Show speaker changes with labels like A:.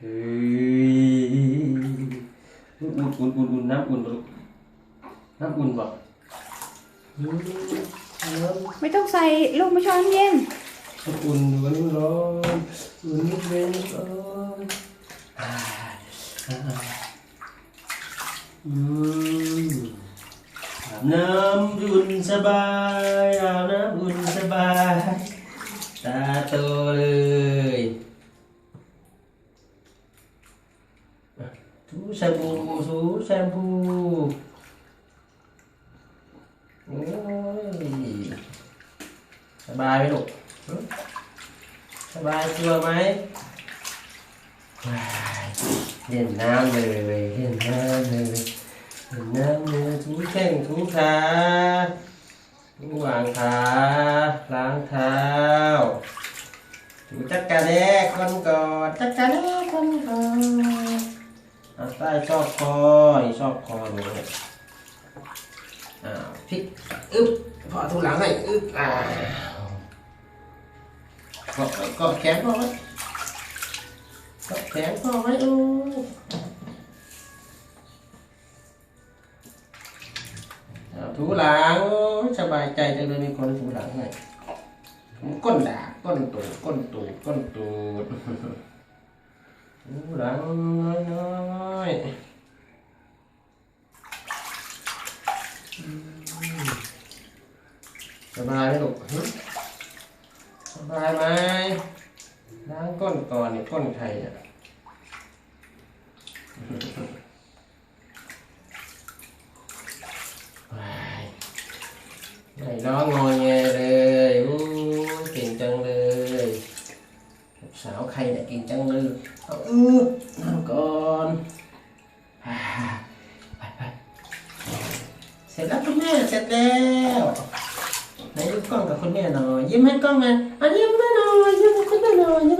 A: เฮ้ยอุ่นอุ่นอุ่นอุ่นน้ำอุ่นบ่ลูกน้ำอุ่นบ่อืมน้ำ
B: ไม่ต้องใส่ลูกไม่ชอบน้ำเย็น
A: อุ่นอยู่กันนี่ร้อนอุ่นนิดเดียวร้อนอ่าอ่าอืมอาบน้ำอุ่นสบายอาบน้ำอุ่นสบายตาโตเลย ถูแชมพูถูแชมพูโอ้ยสบายไหมลูกสบายตัวไหมว้ายเล่นน้ำเลย เอาใต้ชอบคอชอบคอหนูเนี่ยอ้าวพลิกอึ๊บพอถูหลังให้อึ๊บอ้าวก็ก็แขนพอไว้ก็แขนพอไว้อู้ถูหลังสบายใจจังเลยมีคนถูหลังให้ก้นด่าก้นตูดก้นตูดก้นตูดถูหลังน้อย สบายไหมลูกสบายไหมล้างก้นก่อนนี่ก้นใครเนี่ยว้ายไม่ร้องงอแงเลยอู้เก่งจังเลย สาวใครเนี่ยเก่งจังเลย เอาอือนั่งก่อน ร็จแล้วคุณแม่เสร็จแล้วไหนยิ้มกล้องกับคุณแม่หน่อยยิ้มให้กล้องหน่อยอันยิ้มแม่หน่อยยิ้มคุณแม่หน่อยยิ้